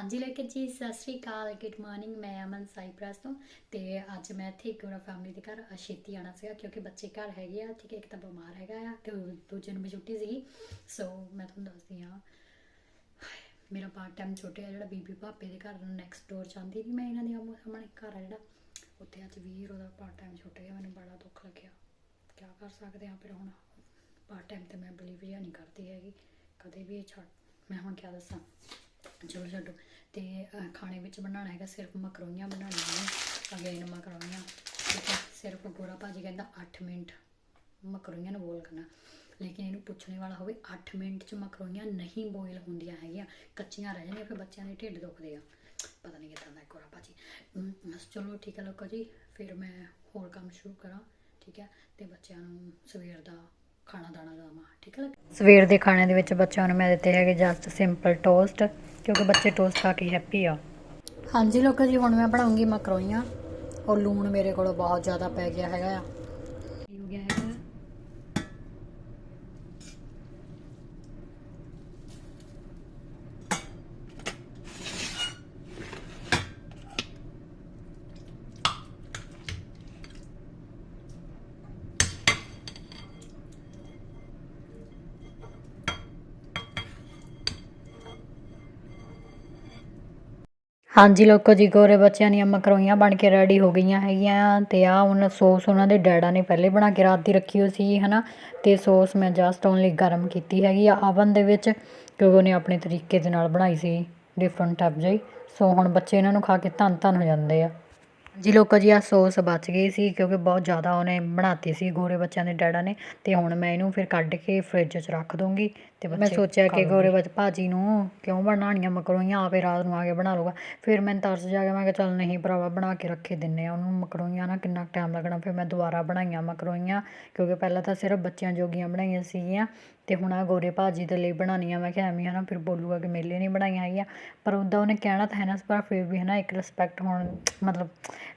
ਹਾਂਜੀ ਲੇਕੇ ਜੀ, ਸਤਿ ਸ਼੍ਰੀ ਅਕਾਲ ਗੁੱਡ ਮਾਰਨਿੰਗ ਮੈਂ ਅਮਨ ਸਾਈਪ੍ਰਸ ਤੋਂ ਤੇ ਅੱਜ ਮੈਂ ਇੱਥੇ ਗੋਰਾ ਫੈਮਿਲੀ ਦੇ ਘਰ ਛੇਤੀ ਆਣਾ ਸੀਗਾ ਕਿਉਂਕਿ ਬੱਚੇ ਘਰ ਹੈਗੇ ਆ, ਠੀਕ ਹੈ, ਇੱਕ ਤਾਂ ਬਿਮਾਰ ਹੈਗਾ ਆ ਤੇ ਦੂਜੇ ਨੂੰ ਵੀ ਛੁੱਟੀ ਸੀਗੀ ਸੋ ਮੈਂ ਤੁਹਾਨੂੰ ਦੱਸਦੀ ਆ ਮੇਰਾ ਪਾਰਟ ਟਾਈਮ ਛੋਟੇ ਆ ਜਿਹੜਾ ਬੀਬੀ ਭਾਪੇ ਦੇ ਘਰ ਨੈਕਸਟ ਡੋਰ ਜਾਂਦੀ ਨਹੀਂ ਮੈਂ ਇਹਨਾਂ ਦੇ ਸਾਹਮਣੇ ਘਰ ਆ ਜਿਹੜਾ, ਉੱਥੇ ਅੱਜ ਵੀਰ ਉਹਦਾ ਪਾਰਟ ਟਾਈਮ ਛੋਟੇ ਆ, ਮੈਨੂੰ ਬੜਾ ਦੁੱਖ ਲੱਗਿਆ। ਕੀ ਕਰ ਸਕਦੇ ਆ, ਫਿਰ ਹੁਣ ਪਾਰਟ ਟਾਈਮ ਤੇ ਮੈਂ ਬਲੀਵ ਜਿਹਾ ਨਹੀਂ ਕਰਦੀ ਹੈਗੀ, ਕਦੇ ਵੀ ਇਹ ਛੱਡ, ਮੈਂ ਹੁਣ ਕੀ ਦੱਸਾਂ, ਚਲੋ ਛੱਡੋ। ਅਤੇ ਖਾਣੇ ਵਿੱਚ ਬਣਾਉਣਾ ਹੈਗਾ ਸਿਰਫ ਮਕਰੋਨੀਆਂ ਬਣਾਉਣੀਆਂ ਨੇ ਅਗੇਨ ਮਕਰੋਨੀਆਂ ਠੀਕ ਹੈ ਸਿਰਫ ਗੋਰਾ ਭਾਜੀ ਕਹਿੰਦਾ 8 ਮਿੰਟ ਮਕਰੋਨੀਆਂ ਨੂੰ ਬੋਲ ਕਰਨਾ ਲੇਕਿਨ ਇਹਨੂੰ ਪੁੱਛਣੇ ਵਾਲਾ ਹੋਵੇ 8 ਮਿੰਟ ਚ ਮਕਰੋਨੀਆਂ ਨਹੀਂ ਬੋਇਲ ਹੁੰਦੀਆਂ ਹੈਗੀਆਂ ਕੱਚੀਆਂ ਰਹਿ ਜਾਂਦੀਆਂ ਫਿਰ ਬੱਚਿਆਂ ਦੇ ਢਿੱਡ ਦੁਖਦੇ ਆ ਪਤਾ ਨਹੀਂ ਕਿੱਦਾਂ ਦਾ ਗੋਰਾ ਭਾਜੀ ਅਮ, ਬਸ ਚਲੋ ਠੀਕ ਹੈ ਲੋਕੋ ਜੀ ਫਿਰ ਮੈਂ ਹੋਰ ਕੰਮ ਸ਼ੁਰੂ ਕਰਾਂ ਠੀਕ ਹੈ ਤੇ ਬੱਚਿਆਂ ਨੂੰ ਸਵੇਰ ਦਾ ਖਾਣਾ ਦਾਣਾ ਦੇਵਾਂ ਠੀਕ ਹੈ ਸਵੇਰ ਦੇ ਖਾਣੇ ਦੇ ਵਿੱਚ ਬੱਚਿਆਂ ਨੂੰ ਮੈਂ ਦਿੱਤੇ ਹੈਗੇ ਜਸਟ ਸਿੰਪਲ ਟੋਸਟ ਕਿਉਂਕਿ ਬੱਚੇ ਟੋਸਟ ਖਾ ਕੇ ਹੈਪੀ ਆ। ਹਾਂਜੀ ਲੋਕੋ ਜੀ, ਹੁਣ ਮੈਂ ਬਣਾਉਂਗੀ ਮਕਰੋਨੀਆਂ ਔਰ ਲੂਣ ਮੇਰੇ ਕੋਲ ਬਹੁਤ ਜ਼ਿਆਦਾ ਪੈ ਗਿਆ ਹੈਗਾ ਆ ਕੀ ਹੋ ਗਿਆ ਹੈਗਾ ਹਾਂਜੀ ਲੋਕੋ ਜੀ, ਗੋਰੇ ਬੱਚਿਆਂ ਦੀਆਂ ਮਕਰੋਈਆਂ ਬਣ ਕੇ ਰੈਡੀ ਹੋ ਗਈਆਂ ਹੈਗੀਆਂ ਤੇ ਆ ਉਹਨਾਂ ਸੌਸ ਉਹਨਾਂ ਦੇ ਡੈਡਾ ਨੇ ਪਹਿਲੇ ਬਣਾ ਕੇ ਰਾਤ ਦੀ ਰੱਖੀ ਹੋਈ ਸੀ, ਹਨਾ? ਤੇ ਸੌਸ ਮੈਂ ਜਸਟ ਓਨਲੀ ਗਰਮ ਕੀਤੀ ਹੈਗੀ ਆ ਅਵਨ ਦੇ ਵਿੱਚ, ਕਿਉਂਕਿ ਉਹਨੇ ਆਪਣੇ ਤਰੀਕੇ ਦੇ ਨਾਲ ਬਣਾਈ ਸੀ ਡਿਫਰੈਂਟ ਟਾਈਪ ਜਿਹੀ। ਸੋ ਹੁਣ ਬੱਚੇ ਇਹਨਾਂ ਨੂੰ ਖਾ ਕੇ ਧੰਨ ਧੰਨ ਹੋ ਜਾਂਦੇ ਆ। ਜੀ ਲੋਕੋ ਜੀ ਆ ਸੌਸ ਬਚ ਗਈ ਸੀ ਕਿਉਂਕਿ ਬਹੁਤ ਜ਼ਿਆਦਾ ਉਹਨੇ ਬਣਾਤੀ ਸੀ ਗੋਰੇ ਬੱਚਿਆਂ ਦੇ ਡੈਡਾ ਨੇ। ਤੇ ਹੁਣ ਮੈਂ ਇਹਨੂੰ ਫਿਰ ਕੱਢ ਕੇ ਫ੍ਰਿਜ 'ਚ ਰੱਖ ਦੂੰਗੀ ਤੇ ਮੈਂ ਸੋਚਿਆ ਕਿ ਗੋਰੇ ਬੱਚ ਭਾਜੀ ਨੂੰ ਕਿਉਂ ਬਣਾਉਣੀਆਂ ਮਕਰੋਈਆਂ ਆਪੇ ਰਾਤ ਨੂੰ ਆ ਕੇ ਬਣਾ ਲੂਗਾ ਫਿਰ ਮੈਨੂੰ ਤਰਸ ਜਾ ਗਿਆ ਮੈਂ ਕਿਹਾ ਚੱਲ ਨਹੀਂ ਭਰਾਵਾ ਬਣਾ ਕੇ ਰੱਖੇ ਦਿੰਨੇ ਆ ਉਹਨੂੰ ਮਕਰੋਈਆਂ ਨਾ ਕਿੰਨਾ ਟਾਈਮ ਲੱਗਣਾ? ਫਿਰ ਮੈਂ ਦੁਬਾਰਾ ਬਣਾਈਆਂ ਮਕਰੋਈਆਂ ਕਿਉਂਕਿ ਪਹਿਲਾਂ ਤਾਂ ਸਿਰਫ ਬੱਚਿਆਂ ਜੋਗੀਆਂ ਬਣਾਈਆਂ ਸੀਗੀਆਂ। ਅਤੇ ਹੁਣ ਆ ਗੋਰੇ ਭਾਜੀ ਦੇ ਲਈ ਬਣਾਉਣੀ ਆ ਮੈਂ ਕਿਹਾ ਐਵੇਂ ਹੈ ਨਾ, ਫਿਰ ਬੋਲੂਗਾ ਕਿ ਮੇਰੇ ਲਈ ਨਹੀਂ ਬਣਾਈਆਂ ਹੈਗੀਆਂ। ਪਰ ਉੱਦਾਂ ਉਹਨੇ ਕਹਿਣਾ ਤਾਂ ਹੈ ਨਾ, ਪਰ ਫਿਰ ਵੀ ਹੈ ਨਾ ਇੱਕ ਰਿਸਪੈਕਟ ਹੁਣ, ਮਤਲਬ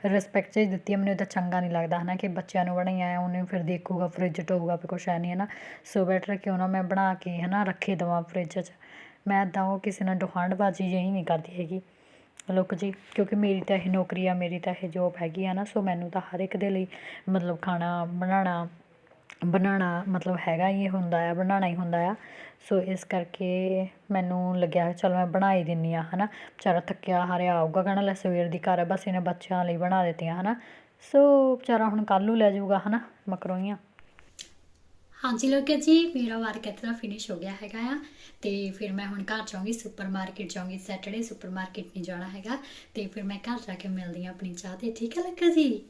ਰਿਸਪੈਕਟ ਚ ਦਿੱਤੀ ਆ, ਮੈਨੂੰ ਇੱਦਾਂ ਚੰਗਾ ਨਹੀਂ ਲੱਗਦਾ ਹੈ ਨਾ ਕਿ ਬੱਚਿਆਂ ਨੂੰ ਬਣਾਈਆਂ ਆ, ਉਹਨੇ ਫਿਰ ਦੇਖੂਗਾ ਫਰਿੱਜ ਢੋਊਗਾ ਵੀ ਕੁਛ ਹੈ ਨਹੀਂ ਹੈ ਨਾ ਸੋ ਬੈਟਰ ਕਿਉਂ ਨਾ ਮੈਂ ਬਣਾ ਕੇ ਹੈ ਨਾ ਰੱਖੇ ਦੇਵਾਂ ਫਰਿੱਜ 'ਚ। ਮੈਂ ਇੱਦਾਂ ਉਹ ਕਿਸੇ ਨਾਲ ਦੁਖਾਂਡਬਾਜ਼ੀ ਜਿਹੀ ਨਹੀਂ ਕਰਦੀ ਹੈਗੀ। ਲੋਕ ਜੀ, ਕਿਉਂਕਿ ਮੇਰੀ ਤਾਂ ਇਹ ਨੌਕਰੀ ਆ, ਮੇਰੀ ਤਾਂ ਇਹ ਜੋਬ ਹੈਗੀ ਆ ਨਾ, ਸੋ ਮੈਨੂੰ ਤਾਂ ਹਰ ਇੱਕ ਦੇ ਲਈ ਮਤਲਬ ਖਾਣਾ, ਬਣਾਉਣਾ ਬਣਾਉਣਾ ਮਤਲਬ ਹੈਗਾ ਹੀ ਹੁੰਦਾ ਆ, ਬਣਾਉਣਾ ਹੀ ਹੁੰਦਾ ਆ। ਸੋ ਇਸ ਕਰਕੇ ਮੈਨੂੰ ਲੱਗਿਆ ਚਲ ਮੈਂ ਬਣਾ ਹੀ ਹਾਂ ਹੈ ਨਾ ਵਿਚਾਰਾ ਥੱਕਿਆ, ਹਾਰਿਆ ਆਊਗਾ ਕਹਿਣਾ ਲੈ ਸਵੇਰ ਦੀ ਘਰ ਹੈ ਬਸ ਇਹਨਾਂ ਬੱਚਿਆਂ ਲਈ ਬਣਾ ਦਿੱਤੀਆਂ ਹੈ ਨਾ ਸੋ ਵਿਚਾਰਾ ਹੁਣ ਕੱਲ੍ਹ ਨੂੰ ਲੈ ਜਾਊਗਾ ਹੈ ਨਾ ਮਕਰੋਈਆਂ ਹਾਂਜੀ, ਲੋਕੇ ਜੀ, ਮੇਰਾ ਵਰਕ ਇਤਨਾ ਫਿਨਿਸ਼ ਹੋ ਗਿਆ ਹੈਗਾ ਆ। ਤੇ ਫਿਰ ਮੈਂ ਹੁਣ ਘਰ ਜਾਊਂਗੀ ਸੁਪਰਮਾਰਕਟ ਜਾਊਂਗੀ ਸੈਟਰਡੇ ਸੁਪਰ ਮਾਰਕੀਟ ਨਹੀਂ ਜਾਣਾ ਹੈਗਾ। ਤੇ ਫਿਰ ਮੈਂ ਘਰ ਜਾ ਕੇ ਮਿਲਦੀ ਆ ਆਪਣੀ ਚਾਹ ਤੇ, ਠੀਕ ਹੈ, ਲੱਕਾ ਜੀ?